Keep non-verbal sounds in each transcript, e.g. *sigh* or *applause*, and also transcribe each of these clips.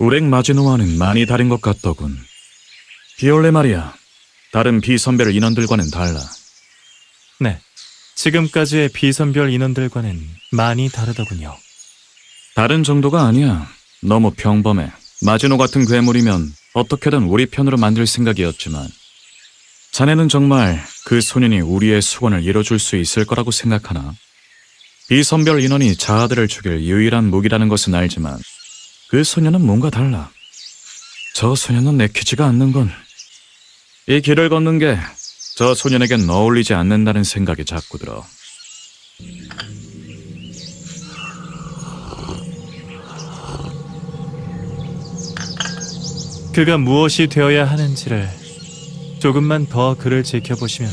우렉 마지노와는 많이 다른 것 같더군. 비올레 말이야. 다른 비선별 인원들과는 달라. 네. 지금까지의 비선별 인원들과는 많이 다르더군요. 다른 정도가 아니야. 너무 평범해. 마지노 같은 괴물이면 어떻게든 우리 편으로 만들 생각이었지만 자네는 정말 그 소년이 우리의 수건을 이뤄줄 수 있을 거라고 생각하나? 비선별 인원이 자아들을 죽일 유일한 무기라는 것은 알지만 그 소년은 뭔가 달라. 저 소년은 내키지가 않는 건. 이 길을 걷는 게 저 소년에겐 어울리지 않는다는 생각이 자꾸 들어. 그가 무엇이 되어야 하는지를 조금만 더 그를 지켜보시면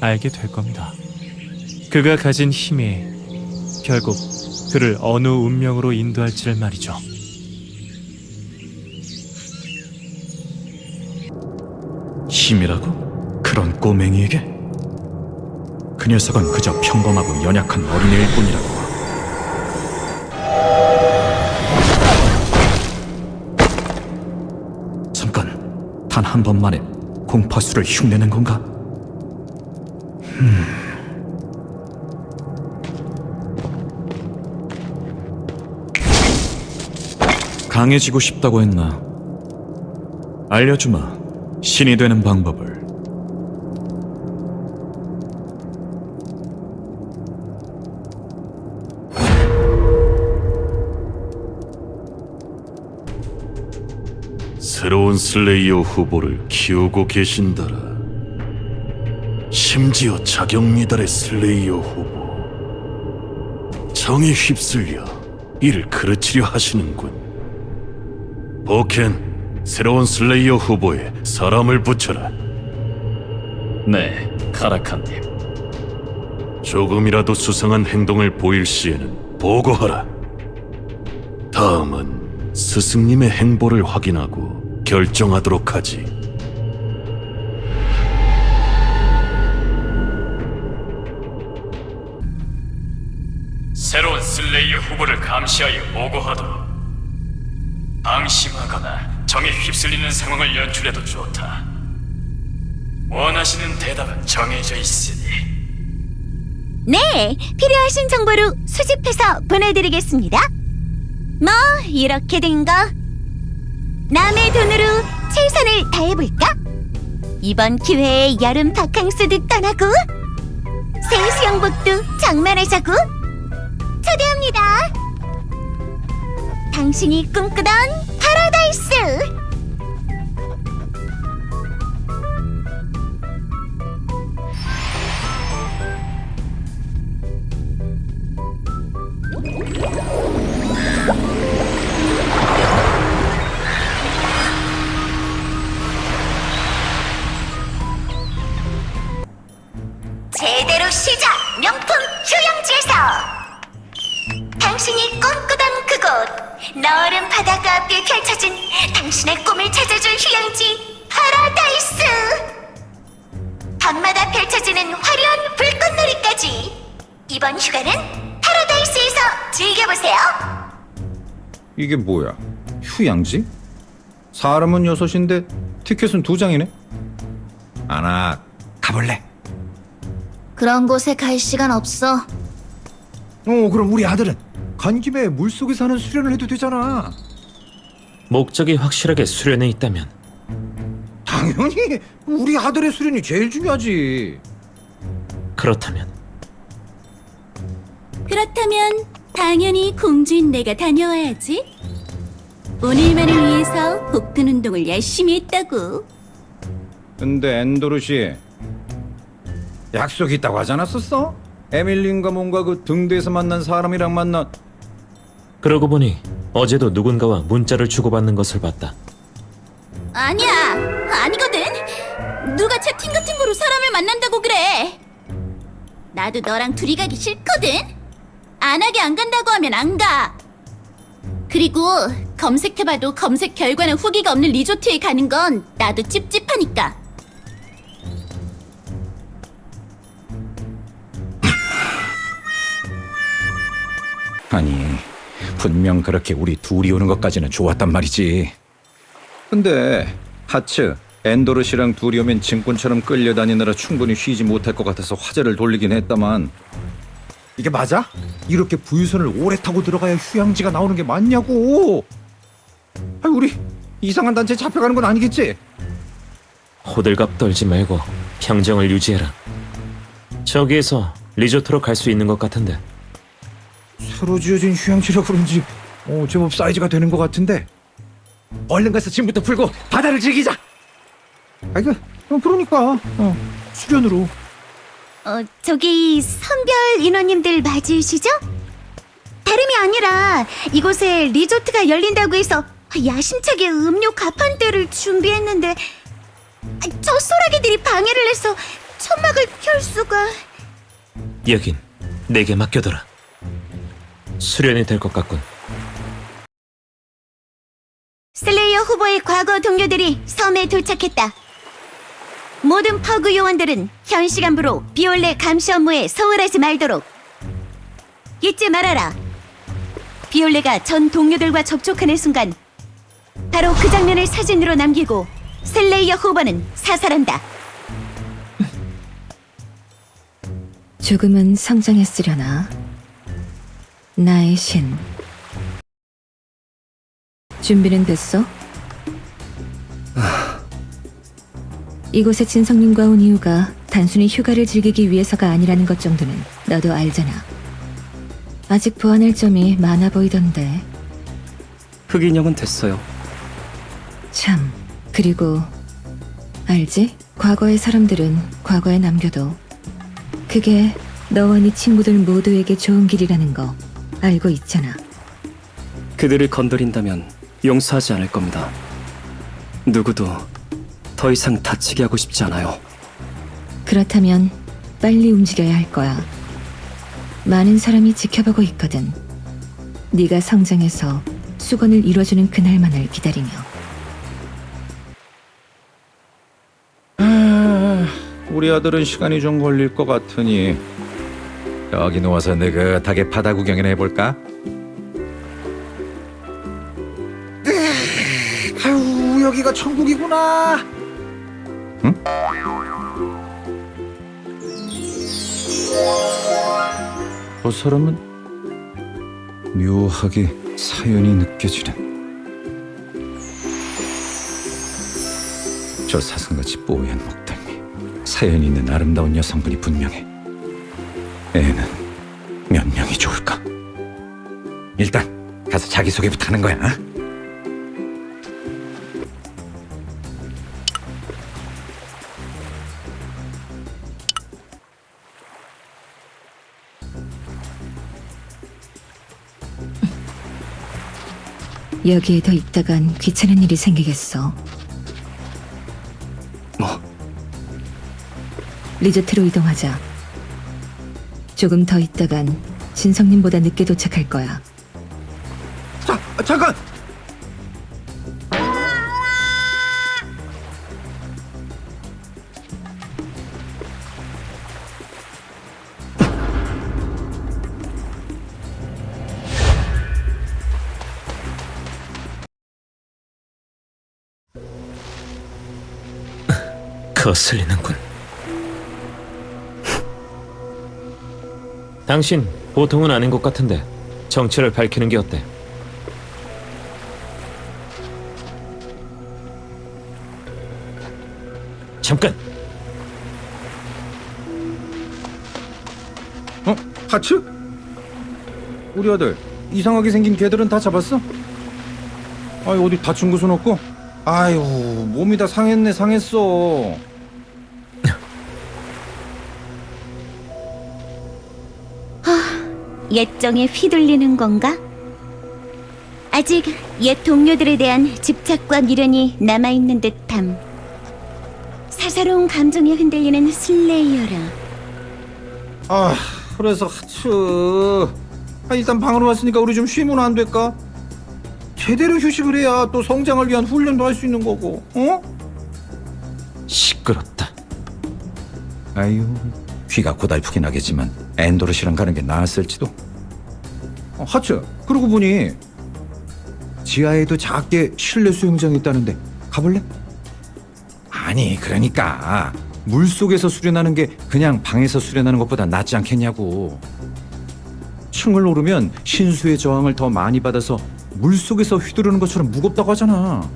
알게 될 겁니다. 그가 가진 힘이 결국 그를 어느 운명으로 인도할지를 말이죠. 힘이라고? 그런 꼬맹이에게? 그 녀석은 그저 평범하고 연약한 어린애일 뿐이라고. 잠깐, 단 한 번만에 공파수를 흉내낸 건가? 음. 강해지고 싶다고 했나? 알려주마. 신이 되는 방법을. 새로운 슬레이어 후보를 키우고 계신다라. 심지어 자격 미달의 슬레이어 후보. 정에 휩쓸려 이를 그르치려 하시는군. 버켄, 새로운 슬레이어 후보에 사람을 붙여라. 네, 카라칸님. 조금이라도 수상한 행동을 보일 시에는 보고하라. 다음은 스승님의 행보를 확인하고 결정하도록 하지. 새로운 슬레이어 후보를 감시하여 보고하도록. 방심하거나 정에 휩쓸리는 상황을 연출해도 좋다. 원하시는 대답은 정해져 있으니. 네, 필요하신 정보로 수집해서 보내드리겠습니다. 뭐 이렇게 된 거. 남의 돈으로 최선을 다해볼까? 이번 기회에 여름 바캉스도 떠나고 새 수영복도 장만하자고 초대합니다. 당신이 꿈꾸던 파라다이스. 이게 뭐야? 휴양지? 사람은 여섯인데 티켓은 두 장이네? 아나 가볼래? 그런 곳에 갈 시간 없어 어 그럼 우리 아들은 간 김에 물속에 사는 수련을 해도 되잖아 목적이 확실하게 수련에 있다면 당연히 우리 아들의 수련이 제일 중요하지 그렇다면 그렇다면 당연히 공주인 내가 다녀와야지. 오늘만을 위해서 복근 운동을 열심히 했다고. 근데 엔도르 씨 약속 있다고 하지 않았었어? 에밀린과 뭔가 그 등대에서 만난 사람이랑 만나 그러고 보니 어제도 누군가와 문자를 주고받는 것을 봤다. 아니야, 아니거든. 누가 채팅 같은 거로 사람을 만난다고 그래. 나도 너랑 둘이 가기 싫거든. 안 하게 안 간다고 하면 안 가. 그리고 검색해봐도 검색 결과나 후기가 없는 리조트에 가는 건 나도 찝찝하니까. 아니 분명 그렇게 우리 둘이 오는 것까지는 좋았단 말이지. 근데 하츠, 엔도르 씨랑 둘이 오면 짐꾼처럼 끌려다니느라 충분히 쉬지 못할 것 같아서 화제를 돌리긴 했다만 이게 맞아? 이렇게 부유선을 오래 타고 들어가야 휴양지가 나오는 게 맞냐고? 아, 우리 이상한 단체에 잡혀가는 건 아니겠지? 호들갑 떨지 말고 평정을 유지해라. 저기에서 리조트로 갈 수 있는 것 같은데 새로 지어진 휴양지라 그런지 어, 제법 사이즈가 되는 것 같은데 얼른 가서 짐부터 풀고 바다를 즐기자. 아이고, 어, 그러니까 어, 수련으로. 어, 저기 선별 인원님들 맞으시죠? 다름이 아니라 이곳에 리조트가 열린다고 해서 야심차게 음료 가판대를 준비했는데 아, 저 소라게들이 방해를 해서 천막을 켤 수가 여긴 내게 맡겨둬라. 수련이 될 것 같군. 슬레이어 후보의 과거 동료들이 섬에 도착했다. 모든 퍼그 요원들은 현 시간부로 비올레 감시 업무에 소홀하지 말도록. 잊지 말아라. 비올레가 전 동료들과 접촉하는 순간 바로 그 장면을 사진으로 남기고 슬레이어 후보는 사살한다. *laughs* 조금은 성장했으려나. 나의 신. 준비는 됐어? 이곳에 진성님과 온 이유가 단순히 휴가를 즐기기 위해서가 아니라는 것 정도는 너도 알잖아. 아직 보완할 점이 많아 보이던데. 흑인형은 됐어요. 참. 그리고 알지? 과거의 사람들은 과거에 남겨도 그게 너와 네 친구들 모두에게 좋은 길이라는 거 알고 있잖아. 그들을 건드린다면 용서하지 않을 겁니다. 누구도 더 이상 다치게 하고 싶지 않아요. 그렇다면 빨리 움직여야 할 거야. 많은 사람이 지켜보고 있거든. 네가 성장해서 수건을 이뤄주는 그날만을 기다리며. 우리 아들은 시간이 좀 걸릴 것 같으니 여기 누워서 느긋하게 바다 구경이나 해볼까? 아유 여기가 천국이구나. 응? 저 사람은 묘하게 사연이 느껴지는. 저 사슴같이 뽀얀 목덜미 사연이 있는 아름다운 여성분이 분명해 애는 몇 명이 좋을까 일단 가서 자기소개부터 하는 거야 여기에 더 있다간 귀찮은 일이 생기겠어. 뭐, 리조트로 이동하자. 조금 더 있다간 진성님보다 늦게 도착할 거야. 자, 잠깐 거슬리는군. 당신 보통은 아닌 것 같은데 정체를 밝히는 게 어때? 잠깐! 어? 하츠? 우리 아들 이상하게 생긴 개들은 다 잡았어? 아이 어디 다친 곳은 없고? 아유 몸이 다 상했네 상했어 옛정에 휘둘리는 건가? 아직 옛 동료들에 대한 집착과 미련이 남아있는 듯함. 사사로운 감정에 흔들리는 슬레이어라. 아 그래서 하츠 아, 일단 방으로 왔으니까 우리 좀 쉬면 안 될까? 제대로 휴식을 해야 또 성장을 위한 훈련도 할 수 있는 거고 어? 시끄럽다. 아유 귀가 고달프긴 하겠지만 엔도르 씨랑 가는 게 나았을지도 어, 하츠, 그러고 보니 지하에도 작게 실내 수영장이 있다는데 가볼래? 아니, 그러니까 물 속에서 수련하는 게 그냥 방에서 수련하는 것보다 낫지 않겠냐고. 층을 오르면 신수의 저항을 더 많이 받아서 물 속에서 휘두르는 것처럼 무겁다고 하잖아.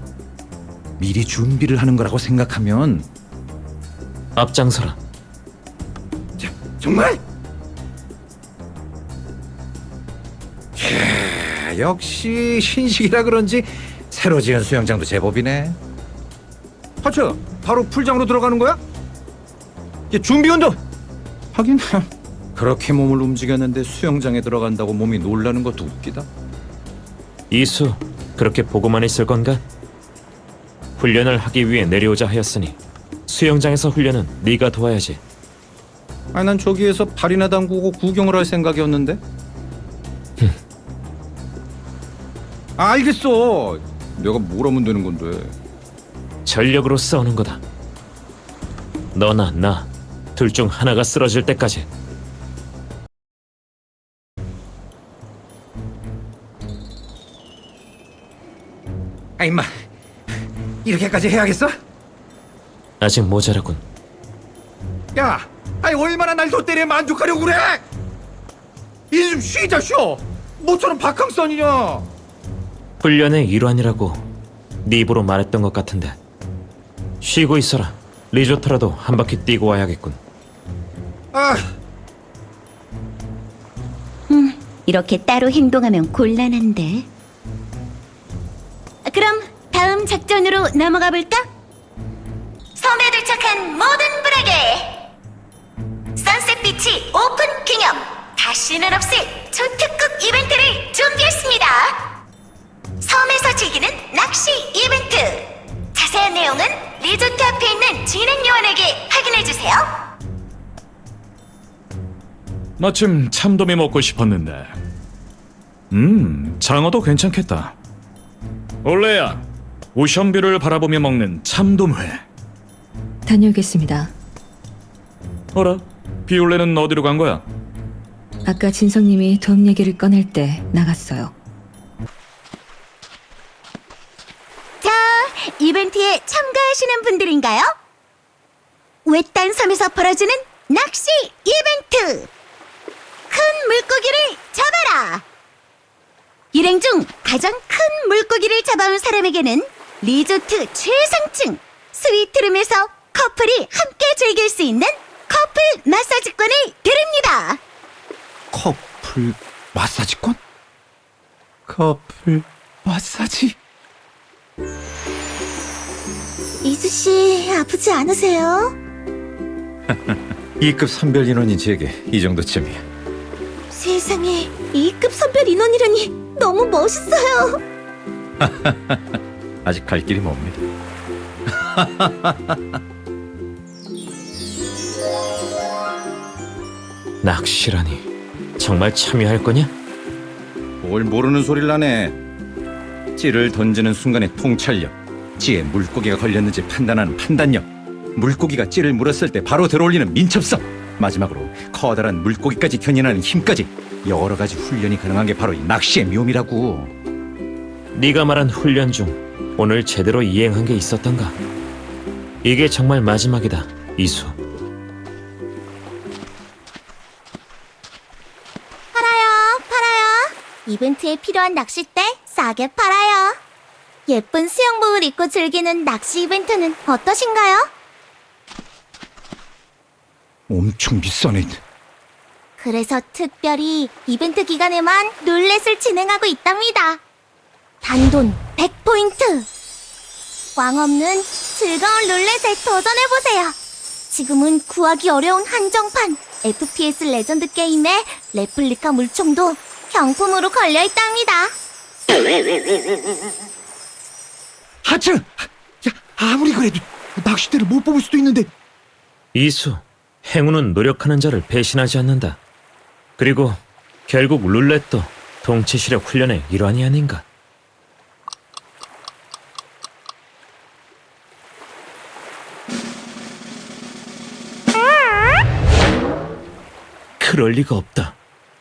미리 준비를 하는 거라고 생각하면 앞장서라. 자, 정말? 야, 역시 신식이라 그런지 새로 지은 수영장도 제법이네. 하츠, 바로 풀장으로 들어가는 거야? 이게 준비 운동. 하긴 그렇게 몸을 움직였는데 수영장에 들어간다고 몸이 놀라는 것도 웃기다. 이수, 그렇게 보고만 있을 건가? 훈련을 하기 위해 내려오자 하였으니 수영장에서 훈련은 네가 도와야지. 아니 난 저기에서 발이나 담그고 구경을 할 생각이었는데. 아, 알겠어. 내가 뭘 하면 되는 건데. 전력으로 싸우는 거다. 너나 나, 둘 중 하나가 쓰러질 때까지. 아 임마 이렇게까지 해야겠어? 아직 모자라군. 야, 아니 얼마나 날 덧대리에 만족하려고 그래? 이제 좀 쉬자 쉬어. 모처럼 박항선이냐? 훈련의 일환이라고 네 입으로 말했던 것 같은데. 쉬고 있어라. 리조트라도 한 바퀴 뛰고 와야겠군. 아, 이렇게 따로 행동하면 곤란한데. 그럼 다음 작전으로 넘어가 볼까? 섬에 도착한 모든 분에게 선셋 비치 오픈 기념 다시는 없을 초특급 이벤트를 준비했습니다. 섬에서 즐기는 낚시 이벤트. 자세한 내용은 리조트 앞에 있는 진행 요원에게 확인해 주세요. 마침 참돔이 먹고 싶었는데. 음, 장어도 괜찮겠다. 올레야, 오션뷰를 바라보며 먹는 참돔회. 다녀오겠습니다. 어라? 비올레는 어디로 간 거야? 아까 진성님이 도움 얘기를 꺼낼 때 나갔어요. 자, 이벤트에 참가하시는 분들인가요? 외딴 섬에서 벌어지는 낚시 이벤트! 큰 물고기를 잡아라! 일행 중 가장 큰 물고기를 잡아온 사람에게는 리조트 최상층 스위트룸에서 커플이 함께 즐길 수 있는 커플 마사지권을 드립니다! 커플 마사지권? 커플 마사지? 이수씨, 아프지 않으세요? *laughs* 2급 선별 인원인 제게 이 정도쯤이야. 세상에, 2급 선별 인원이라니 너무 멋있어요! *laughs* 아직 갈 길이 멉니다. *laughs* 낚시라니. 정말 참여할 거냐? 뭘 모르는 소리를 하네. 찌를 던지는 순간의 통찰력, 찌에 물고기가 걸렸는지 판단하는 판단력, 물고기가 찌를 물었을 때 바로 들어올리는 민첩성, 마지막으로 커다란 물고기까지 견인하는 힘까지 여러 가지 훈련이 가능한 게 바로 이 낚시의 묘미라고. 네가 말한 훈련 중 오늘 제대로 이행한 게 있었던가? 이게 정말 마지막이다, 이수. 팔아요, 팔아요. 이벤트에 필요한 낚싯대 싸게 팔아요. 예쁜 수영복을 입고 즐기는 낚시 이벤트는 어떠신가요? 엄청 비싸네. 그래서 특별히 이벤트 기간에만 룰렛을 진행하고 있답니다. 단돈 100포인트! 왕 없는 즐거운 룰렛에 도전해보세요. 지금은 구하기 어려운 한정판 FPS 레전드 게임의 레플리카 물총도 경품으로 걸려있답니다. *laughs* 하츠! 야, 아무리 그래도 낚싯대를 못 뽑을 수도 있는데. 이수, 행운은 노력하는 자를 배신하지 않는다. 그리고 결국 룰렛도 동체 시력 훈련의 일환이 아닌가? 그럴 리가 없다.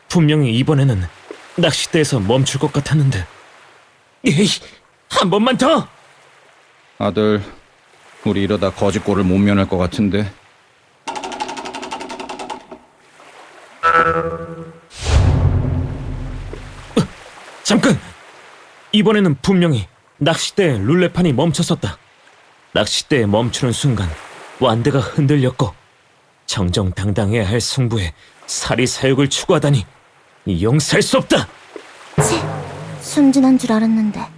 분명히 이번에는 낚싯대에서 멈출 것 같았는데. 에이, 한 번만 더. 아들, 우리 이러다 거짓골을 못 면할 것 같은데. 잠깐. 이번에는 분명히 낚싯대 룰레판이 멈췄었다. 낚싯대에 멈추는 순간 완대가 흔들렸고 정정당당해야 할 승부에 사리 사욕을 추구하다니 용서할 수 없다. 순진한 줄 알았는데.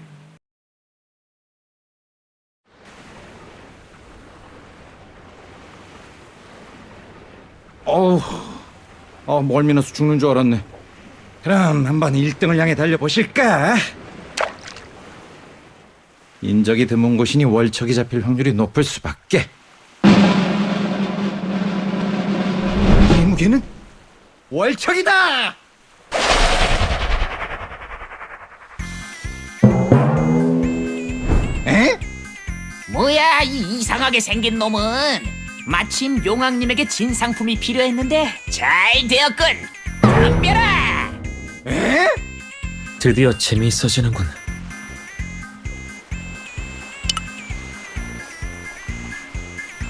어우, 어, 멀미나서 죽는 줄 알았네. 그럼 한번 1등을 향해 달려보실까? 인적이 드문 곳이니 월척이 잡힐 확률이 높을 수밖에. 이 무게는 월척이다! 에? 뭐야 이 이상하게 생긴 놈은 마침 용왕님에게 진상품이 필요했는데 잘 되었군 덤벼라 에? 드디어 재미있어지는군.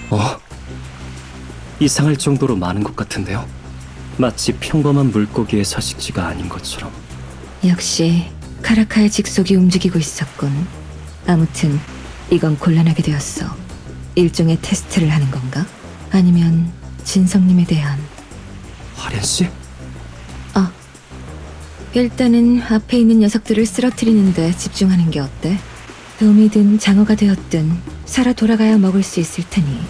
어? 이상할 정도로 많은 것 같은데요? 마치 평범한 물고기의 서식지가 아닌 것처럼. 역시 카라카의 직속이 움직이고 있었군. 아무튼 이건 곤란하게 되었어. 일종의 테스트를 하는 건가? 아니면 진성님에 대한 화련 씨? 아 일단은 앞에 있는 녀석들을 쓰러뜨리는데 집중하는 게 어때? 돔이든 장어가 되었든 살아 돌아가야 먹을 수 있을 테니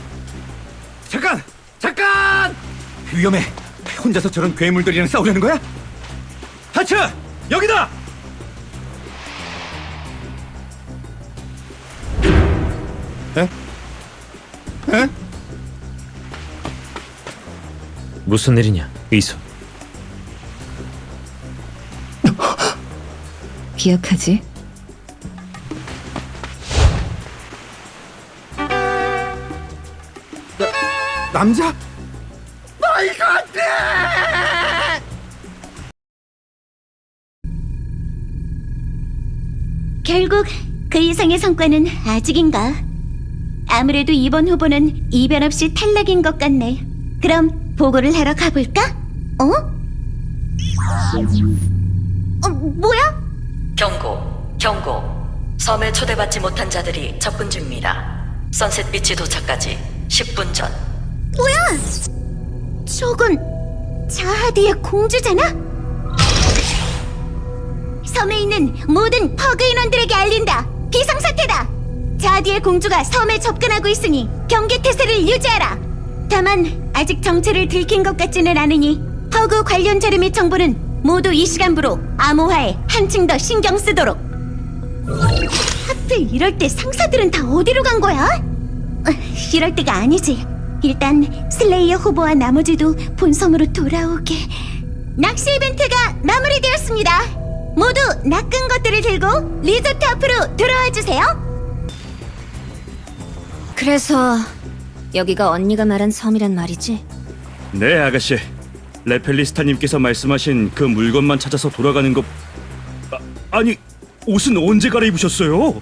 잠깐! 잠깐! 위험해. 혼자서 저런 괴물들이랑 싸우려는 거야? 하츠! 여기다! 무슨 일이냐, 이수? *laughs* 기억하지? 남자? 마이 갓! 결국 그 이상의 성과는 아직인가? 아무래도 이번 후보는 이변 없이 탈락인 것 같네. 그럼 보고를 하러 가볼까? 어? 어, 뭐야? 경고, 경고. 섬에 초대받지 못한 자들이 접근 중입니다. 선셋 비치 도착까지 10분 전. 뭐야? 저건 자하디의 공주잖아? 섬에 있는 모든 퍼그 인원들에게 알린다. 비상사태다. 자하디의 공주가 섬에 접근하고 있으니 경계 태세를 유지하라. 다만 아직 정체를 들킨 것 같지는 않으니 퍼그 관련 자료 및 정보는 모두 이 시간부로 암호화에 한층 더 신경 쓰도록. 하필 이럴 때 상사들은 다 어디로 간 거야? 어, 이럴 때가 아니지. 일단 슬레이어 후보와 나머지도 본섬으로 돌아오게. 낚시 이벤트가 마무리되었습니다. 모두 낚은 것들을 들고 리조트 앞으로 돌아와 주세요. 그래서 여기가 언니가 말한 섬이란 말이지? 네, 아가씨. 레펠리스타님께서 말씀하신 그 물건만 찾아서 돌아가는 것... 아, 아니, 옷은 언제 갈아입으셨어요?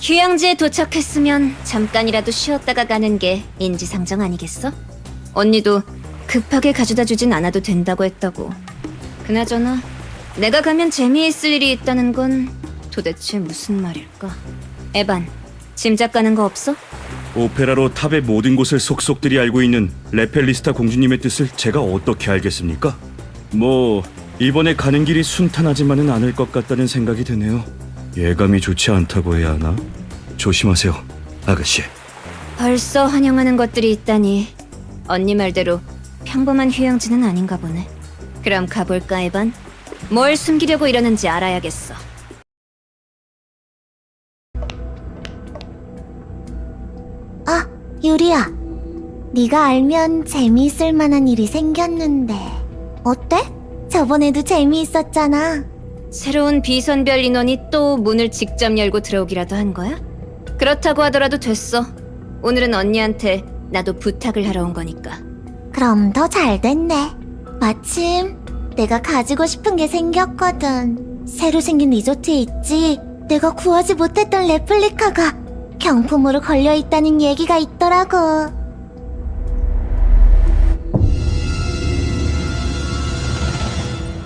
휴양지에 도착했으면 잠깐이라도 쉬었다가 가는 게 인지상정 아니겠어? 언니도 급하게 가져다 주진 않아도 된다고 했다고. 그나저나 내가 가면 재미있을 일이 있다는 건 도대체 무슨 말일까? 에반, 짐작 가는 거 없어? 오페라로 탑의 모든 곳을 속속들이 알고 있는 레펠리스타 공주님의 뜻을 제가 어떻게 알겠습니까? 뭐 이번에 가는 길이 순탄하지만은 않을 것 같다는 생각이 드네요. 예감이 좋지 않다고 해야 하나? 조심하세요, 아가씨. 벌써 환영하는 것들이 있다니 언니 말대로 평범한 휴양지는 아닌가 보네. 그럼 가볼까, 에반? 뭘 숨기려고 이러는지 알아야겠어. 유리야. 네가 알면 재미있을 만한 일이 생겼는데. 어때? 저번에도 재미있었잖아. 새로운 비선별 인원이 또 문을 직접 열고 들어오기라도 한 거야? 그렇다고 하더라도 됐어. 오늘은 언니한테 나도 부탁을 하러 온 거니까. 그럼 더 잘 됐네. 마침 내가 가지고 싶은 게 생겼거든. 새로 생긴 리조트에 있지. 내가 구하지 못했던 레플리카가 경품으로 걸려 있다는 얘기가 있더라고.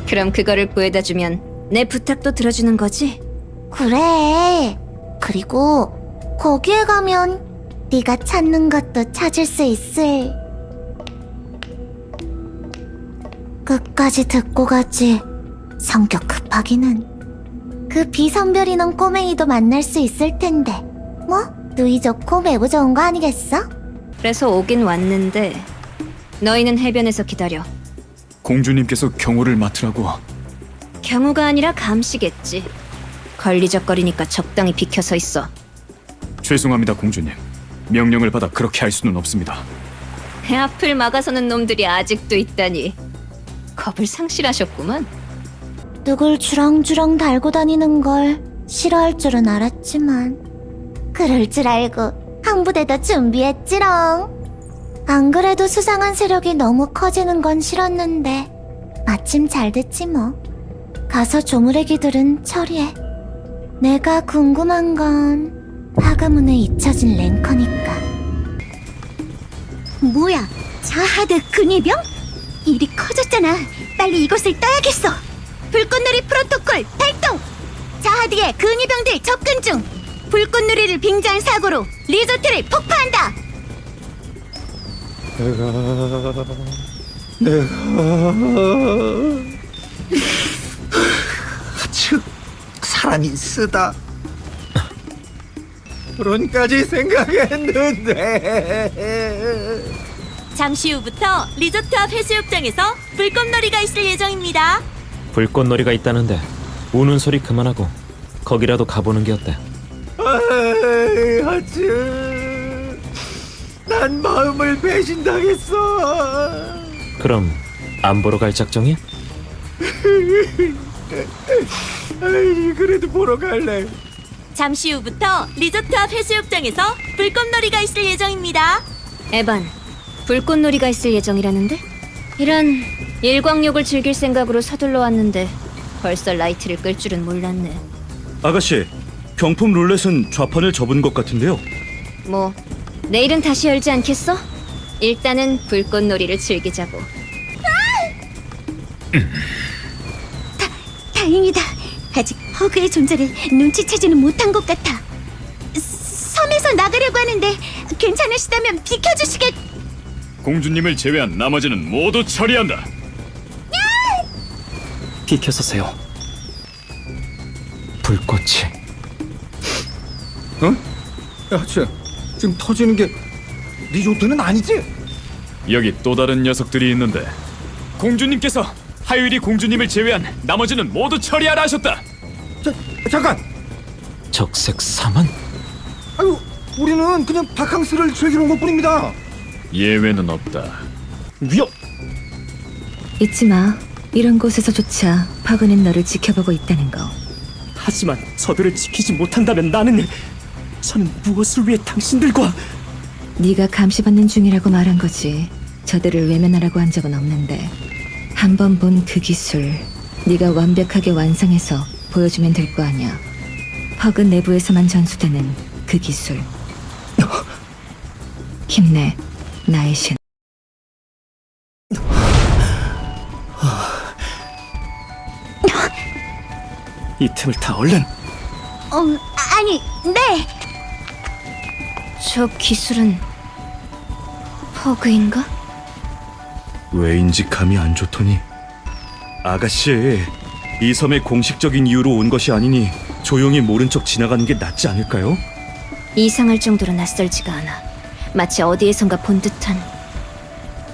그럼 그거를 구해다 주면 내 부탁도 들어주는 거지? 그래. 그리고 거기에 가면 네가 찾는 것도 찾을 수 있을. 끝까지 듣고 가지. 성격 급하기는. 그 비선별이는 꼬맹이도 만날 수 있을 텐데. 뭐 누이 좋고 매부 좋은 거 아니겠어? 그래서 오긴 왔는데 너희는 해변에서 기다려. 공주님께서 경호를 맡으라고. 경우가 아니라 감시겠지. 걸리적거리니까 적당히 비켜서 있어. 죄송합니다, 공주님. 명령을 받아 그렇게 할 수는 없습니다. 배 앞을 막아서는 놈들이 아직도 있다니. 겁을 상실하셨구만. 누굴 주렁주렁 달고 다니는 걸 싫어할 줄은 알았지만 그럴 줄 알고 한 부대 더 준비했지롱. 안 그래도 수상한 세력이 너무 커지는 건 싫었는데 마침 잘 됐지 뭐. 가서 조무래기들은 처리해. 내가 궁금한 건 파가문에 잊혀진 랭커니까. 뭐야? 자하드 근위병? 일이 커졌잖아. 빨리 이곳을 떠야겠어. 불꽃놀이 프로토콜 발동! 자하드의 근위병들 접근 중! 불꽃놀이를 빙자한 사고로 리조트를 폭파한다! 즉 사람이 쓰다. 그런까지 생각했는데. 잠시 후부터 리조트 앞 해수욕장에서 불꽃놀이가 있을 예정입니다. 불꽃놀이가 있다는데 우는 소리 그만하고 거기라도 가보는 게 어때? 하츠. 난 마음을 배신당했어. 그럼 안 보러 갈 작정이야? 아이, 그래도 보러 갈래. 잠시 후부터 리조트 앞 해수욕장에서 불꽃놀이가 있을 예정입니다. 에반, 불꽃놀이가 있을 예정이라는데? 이런 일광욕을 즐길 생각으로 서둘러 왔는데 벌써 라이트를 끌 줄은 몰랐네. 아가씨, 경품 룰렛은 좌판을 접은 것 같은데요. 뭐 내일은 다시 열지 않겠어? 일단은 불꽃놀이를 즐기자고. 다행이다. 아직 허그의 존재를 눈치채지는 못한 것 같아. 스- 섬에서 나가려고 하는데 괜찮으시다면 비켜주시겠... 공주님을 제외한 나머지는 모두 처리한다. 비켜서세요. 불꽃이 하츠, 지금 터지는 게 리조트는 아니지? 여기 또 다른 녀석들이 있는데 공주님께서 하유리 공주님을 제외한 나머지는 모두 처리하라 하셨다. 자, 잠깐. 적색 사만? 아유, 우리는 그냥 바캉스를 즐기러 온 것뿐입니다. 예외는 없다. 위협! 잊지 마. 이런 곳에서조차 파그는 너를 지켜보고 있다는 거. 하지만 저들을 지키지 못한다면 나는 저는 무엇을 위해 당신들과 네가 감시받는 중이라고 말한 거지. 저들을 외면하라고 한 적은 없는데 한 번 본 그 기술 네가 완벽하게 완성해서 보여주면 될 거 아니야. 퍼그 내부에서만 전수되는 그 기술. *laughs* 힘내, 나의 신. 이 틈을 타 얼른 어, 아니, 네! 저 기술은 퍼그인가? 왜인지 감이 안 좋더니. 아가씨, 이 섬에 공식적인 이유로 온 것이 아니니 조용히 모른 척 지나가는 게 낫지 않을까요? 이상할 정도로 낯설지가 않아. 마치 어디에선가 본 듯한.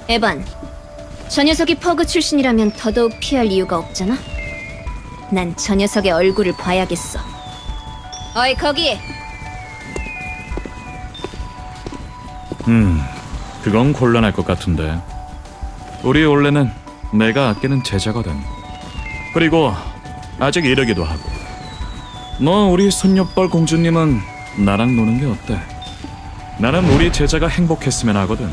에반, 저 녀석이 퍼그 출신이라면 더더욱 피할 이유가 없잖아. 난 저 녀석의 얼굴을 봐야겠어. 어이 거기! 음, 그건 곤란할 것 같은데. 우리 원래는 내가 아끼는 제자거든. 그리고 아직 이르기도 하고. 너 우리 손녀뻘 공주님은 나랑 노는 게 어때? 나는 우리 제자가 행복했으면 하거든.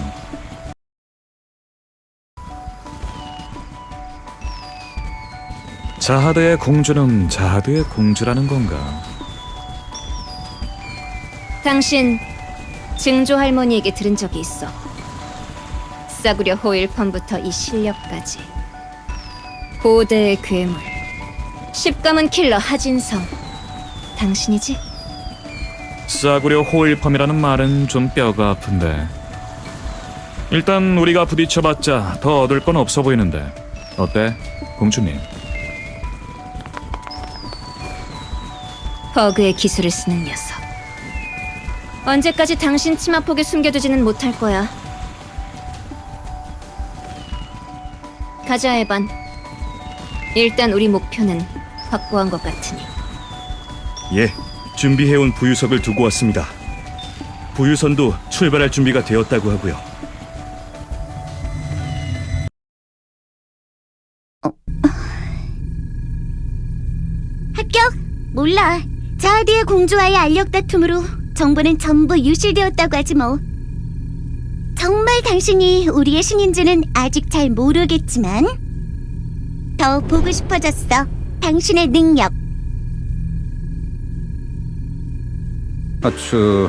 자하드의 공주는 자하드의 공주라는 건가? 당신 증조 할머니에게 들은 적이 있어. 싸구려 호일펌부터 이 실력까지. 고대의 괴물. 십가문 킬러 하진성. 당신이지? 싸구려 호일펌이라는 말은 좀 뼈가 아픈데. 일단 우리가 부딪혀봤자 더 얻을 건 없어 보이는데. 어때, 공주님? 버그의 기술을 쓰는 녀석. 언제까지 당신 치마폭에 숨겨두지는 못할 거야. 가자, 에반. 일단 우리 목표는 확보한 것 같으니. 예, 준비해온 부유석을 두고 왔습니다. 부유선도 출발할 준비가 되었다고 하고요. 합격? 몰라. 자하드의 공주와의 알력 다툼으로 정보는 전부 유실되었다고 하지 뭐. 정말 당신이 우리의 신인지는 아직 잘 모르겠지만 더 보고 싶어졌어. 당신의 능력. 하츠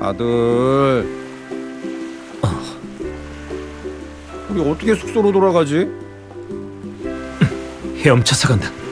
아들 우리 어떻게 숙소로 돌아가지? 헤엄쳐서 간다.